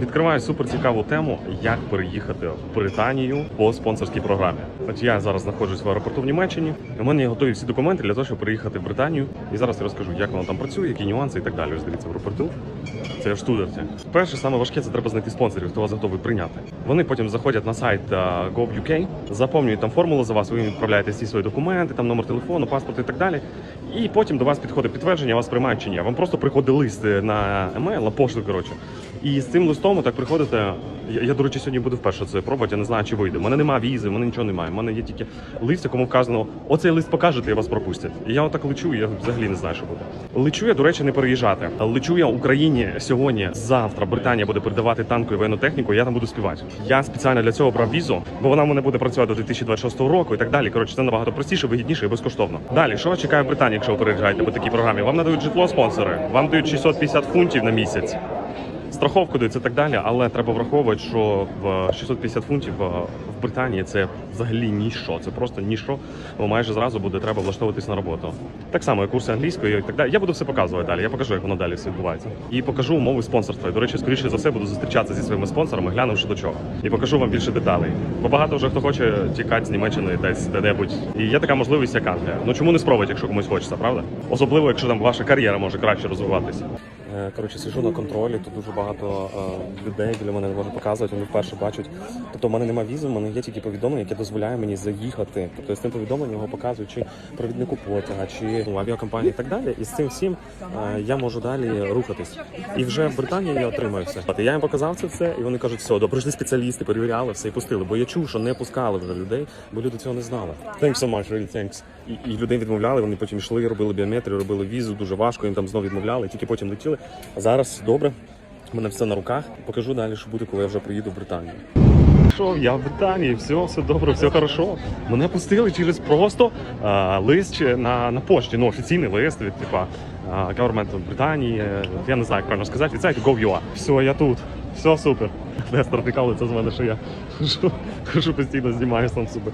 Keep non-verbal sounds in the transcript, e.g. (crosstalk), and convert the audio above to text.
Відкриваю супер цікаву тему, як переїхати в Британію по спонсорській програмі. От я зараз знаходжусь в аеропорту в Німеччині. У мене є готові всі документи для того, щоб переїхати в Британію. І зараз я розкажу, як воно там працює, які нюанси і так далі. Ось дивіться в аеропорту. Це Штутгарті. Перше, саме важке, це треба знайти спонсорів, хто вас готовий прийняти. Вони потім заходять на сайт е, Gov.uk, заповнюють там формулу за вас, ви відправляєте всі свої документи, там номер телефону, паспорт і так далі. І потім до вас підходить підтвердження, вас приймають чи ні. Вам просто приходить лист е, на емейл, на пошту, коротше. І з цим листом так приходите. Я, я, до речі, сьогодні буду вперше це пробувати, я не знаю, чи вийде. У мене немає візи, у мене нічого немає. У мене є тільки лист, якому вказано, оцей лист покажете і вас пропустять. І я отак лечу, я взагалі не знаю, що буде. Лечу я, до речі, не переїжджати. Лечу я Україні сьогодні, завтра Британія буде передавати танку і воєнну техніку, я там буду співати. Я спеціально для цього брав візу, бо вона мене буде працювати до 2026 року і так далі. Коротше, це набагато простіше, вигідніше і безкоштовно. Далі, що вас чекає в Британії, якщо ви переїжджаєте по такій програмі? Вам надають житло спонсори, вам дають 650 фунтів на місяць. Страховку дають і так далі, але треба враховувати, що в 650 фунтів е, в Британії це взагалі ніщо. Це просто ніщо, бо майже зразу буде треба влаштовуватись на роботу. Так само, і курси англійської і так далі. Я буду все показувати далі. Я покажу, як воно далі все відбувається. І покажу умови спонсорства. І, до речі, скоріше за все буду зустрічатися зі своїми спонсорами, глянувши до чого. І покажу вам більше деталей. Бо багато вже хто хоче тікати з Німеччини десь де-небудь. І є така можливість, як Англія. Ну чому не спробувати, якщо комусь хочеться, правда? Особливо, якщо там ваша кар'єра може краще розвиватися. Е, Коротше, сижу на контролі, тут дуже багато е, людей біля мене не можу показувати, вони вперше бачать. Тобто, в мене немає візи, в мене є тільки повідомлення, яке дозволяє мені заїхати. Тобто з тим повідомленням його показують, чи провіднику потяга, чи ну, авіакомпанії і так далі. І з цим всім е, я можу далі рухатись. І вже в Британії я отримаю все. Я їм показав це все, і вони кажуть, все, добре, прийшли спеціалісти, перевіряли все і пустили. Бо я чув, що не пускали вже людей, бо люди цього не знали. Thanks so much, really thanks. І, і людей відмовляли, вони потім йшли, робили біометрію, робили візу, дуже важко, їм там знову відмовляли, тільки потім летіли. А зараз добре, у мене все на руках. Покажу далі, що буде, коли я вже приїду в Британію. Що, я в Британії, все, все добре, все хорошо. Мене пустили через просто а, лист на, на пошті, ну офіційний лист від типа government Британії. Я не знаю, як правильно сказати, від сайту Gov.ua. Все, я тут. Все супер. Нестор прикалується з мене, що я (laughs) хожу, хожу постійно знімаю сам себе.